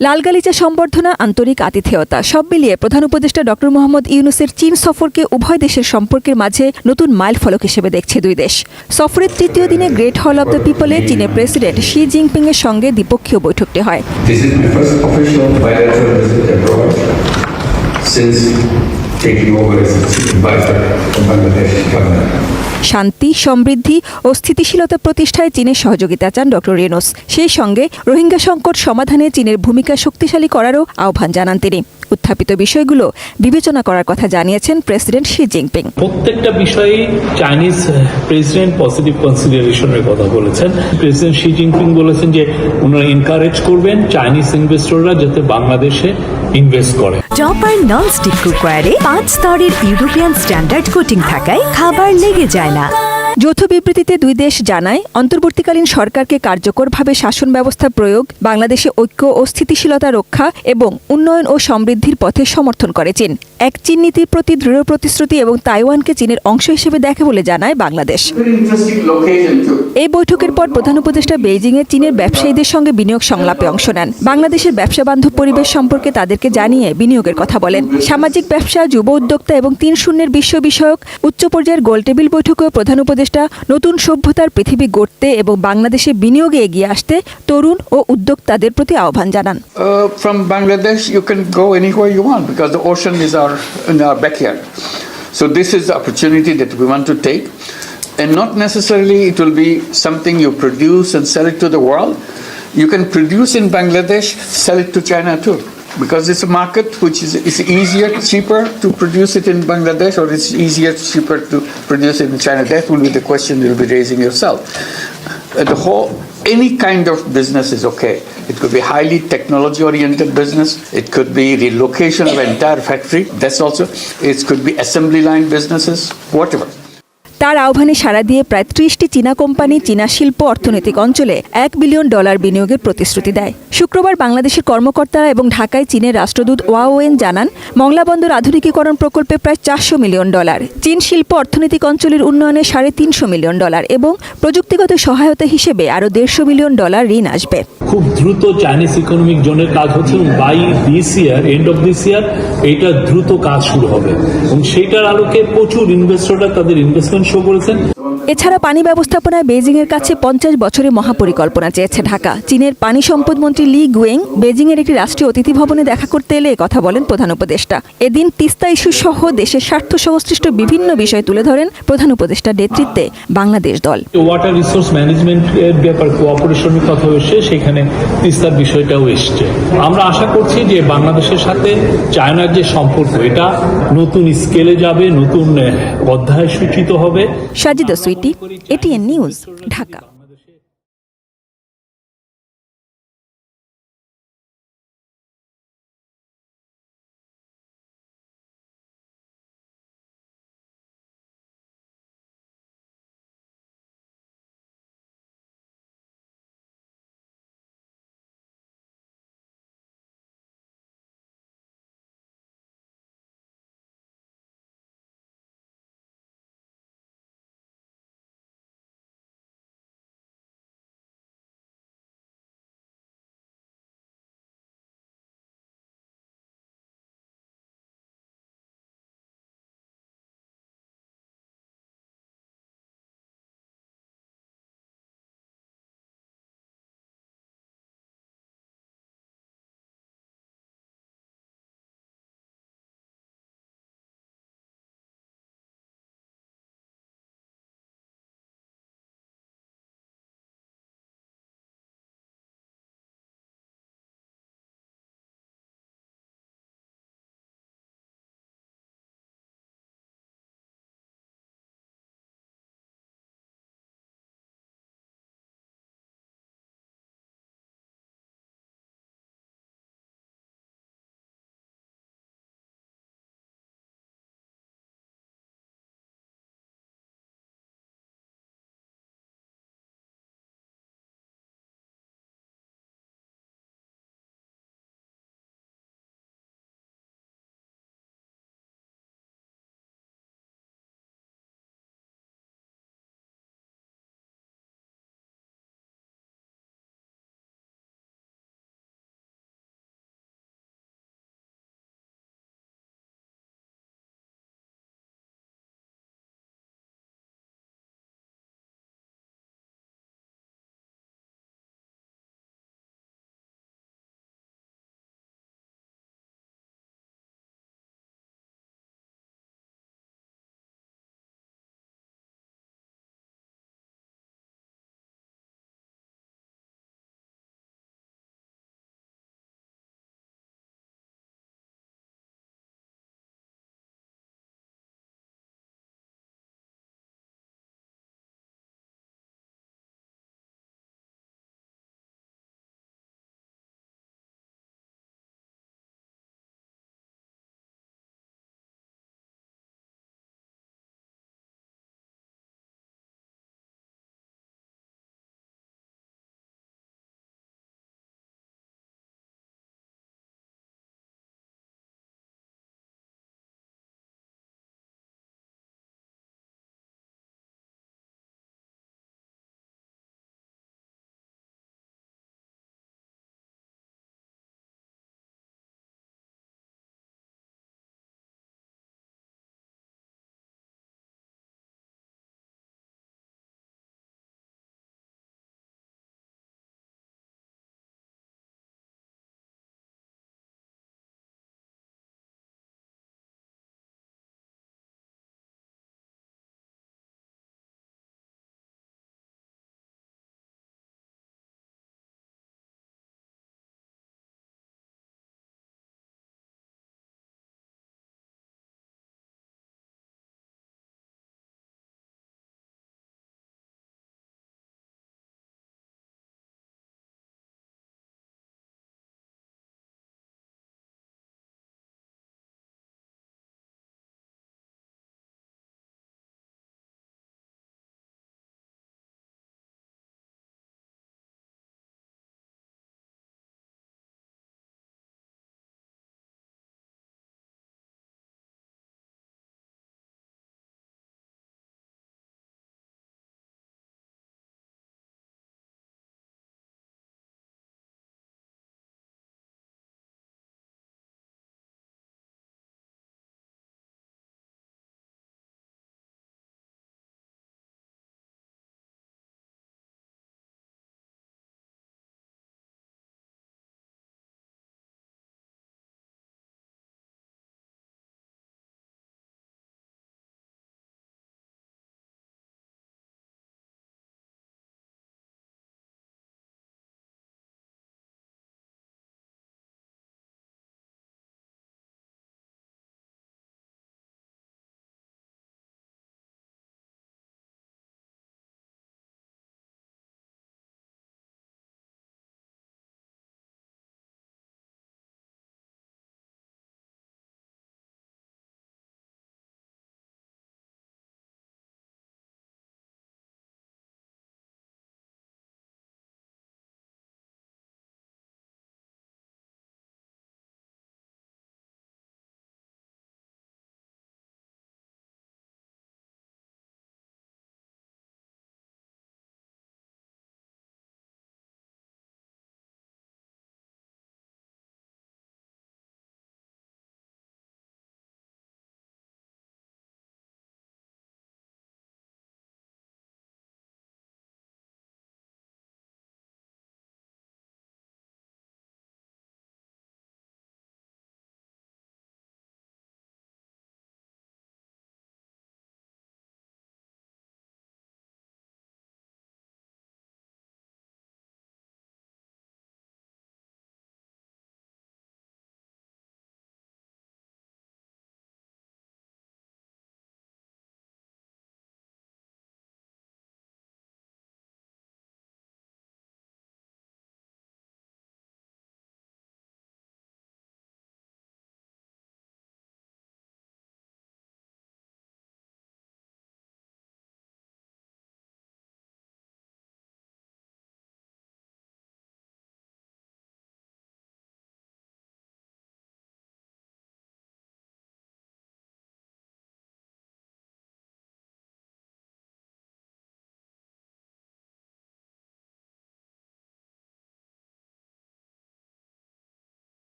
লালগালিচা সম্বর্ধনা, আন্তরিক আতিথেয়তা, সব মিলিয়ে প্রধান উপদেষ্টা ডক্টর মোহাম্মদ ইউনুসের চীন সফরকে উভয় দেশের সম্পর্কের মাঝে নতুন মাইল ফলক হিসেবে দেখছে দুই দেশ সফরের তৃতীয় দিনে গ্রেট হল অব দ্য পিপলে চীনের প্রেসিডেন্ট শি জিনপিং এর সঙ্গে দ্বিপক্ষীয় বৈঠকটি হয় taking over as from Bangladesh government. শান্তি, সমৃদ্ধি ও স্থিতিশীলতা প্রতিষ্ঠায় চীনের সহযোগিতা চান ড. রেনোস। সেই সঙ্গে রোহিঙ্গা সংকট সমাধানে চীনের ভূমিকা শক্তিশালী করারও আহ্বান জানান তিনি। উত্থাপিত বিষয়গুলো বিবেচনা করার কথা জানিয়েছেন প্রেসিডেন্ট শি জিনপিং। প্রত্যেকটা বিষয়েই চাইনিজ প্রেসিডেন্ট পজিটিভ কনসিডারেশনের কথা বলেছেন। প্রেসিডেন্ট শি জিনপিং বলেছেন যে ওনারা এনকারেজ করবেন চাইনিজ ইনভেস্টররা যাতে বাংলাদেশে ইনভেস্ট করে। টপার ননস্টিক কুকওয়ারে পাঁচ স্তরের ইউরোপিয়ান স্ট্যান্ডার্ড কোটিং থাকায় খাবার লেগে যায় না। যৌথ বিবৃতিতে দুই দেশ জানায় অন্তর্বর্তীকালীন সরকারকে কার্যকরভাবে শাসন ব্যবস্থা প্রয়োগ বাংলাদেশে ঐক্য ও স্থিতিশীলতা রক্ষা এবং উন্নয়ন ও সমৃদ্ধির পথে সমর্থন করে চীন এক চীন নীতির প্রতি দৃঢ় প্রতিশ্রুতি এবং তাইওয়ানকে চীনের অংশ হিসেবে দেখে বলে জানায় বাংলাদেশ. এই বৈঠকের পর প্রধান উপদেষ্টা বেইজিংয়ে চীনের ব্যবসায়ীদের সঙ্গে বিনিয়োগ সংলাপে অংশ নেন। বাংলাদেশের ব্যবসা বান্ধব পরিবেশ সম্পর্কে তাদেরকে জানিয়ে বিনিয়োগের কথা বলেন। সামাজিক ব্যবসা যুব উদ্যোক্তা এবং তিন শূন্যের বিশ্ব বিষয়ক উচ্চ পর্যায়ের গোলটেবিল বৈঠকেও প্রধান উপদেষ্টা নতুন সভ্যতার পৃথিবী গড়তে এবং বাংলাদেশে বিনিয়োগে এগিয়ে আসতে তরুণ ও উদ্যোক্তাদের প্রতি আহ্বান জানান Uh, from Bangladesh, you can go anywhere you want because the ocean is our in our backyard. So this is the opportunity that we want to take, and not necessarily it will be something you produce and sell it to the world. You can produce in Bangladesh, sell it to China too. Because it's a market which is it's easier, cheaper to produce it in Bangladesh, or it's easier, cheaper to produce it in China. That will be the question you'll be raising yourself. Uh, the whole any kind of business is okay. It could be highly technology oriented business. It could be relocation of entire factory. That's also. It could be assembly line businesses, whatever. তার আহ্বানে সাড়া দিয়ে প্রায় ত্রিশটি চীনা company চীনা শিল্প অর্থনৈতিক অঞ্চলে এক বিলিয়ন ডলার বিনিয়োগের প্রতিশ্রুতি দেয় শুক্রবার বাংলাদেশের কর্মকর্তারা এবং ঢাকায় চীনের রাষ্ট্রদূত ওয়াওয়েন জানান, মংলা বন্দর আধুনিকীকরণ প্রকল্পে প্রায় চারশো মিলিয়ন ডলার, চীন শিল্প অর্থনৈতিক অঞ্চলের উন্নয়নে সাড়ে তিনশো মিলিয়ন ডলার এবং প্রযুক্তিগত সহায়তা হিসেবে আরও দেড়শো মিলিয়ন ডলার ঋণ আসবে। খুব দ্রুত চাইনিজ ইকোনমিক জোনের কাজ হচ্ছে by this year end of this year এইটা দ্রুত কাজ শুরু হবে। এবং সেইটার আলোকে প্রচুর ইনভেস্টররা তাদের ইনভেস্টমেন্ট শো করেছেন। এছাড়া পানি ব্যবস্থাপনায় বেজিং এর কাছে পঞ্চাশ বছরের মহাপরিকল্পনা চেয়েছে ঢাকা। চীনের পানি সম্পদ মন্ত্রী লি গুয়েং বেজিং এর একটি রাষ্ট্রীয় অতিথি ভবনে দেখা করতে এলে কথা বলেন প্রধান উপদেষ্টা। এদিন তিস্তা ইস্যু সহ দেশের স্বার্থ সংশ্লিষ্ট বিভিন্ন বিষয় তুলে ধরেন প্রধান উপদেষ্টার নেতৃত্বে বাংলাদেশ দল। ওয়াটার রিসোর্স ম্যানেজমেন্ট এর ব্যাপার কোঅপারেশনের কথা এসে সেখানে তিস্তার বিষয়টাও এসছে। আমরা আশা করছি যে বাংলাদেশের সাথে চায়নার যে সম্পর্ক এটা নতুন স্কেলে যাবে নতুন অধ্যায় সূচিত হবে। Sajida Sweety ATN news Dhaka.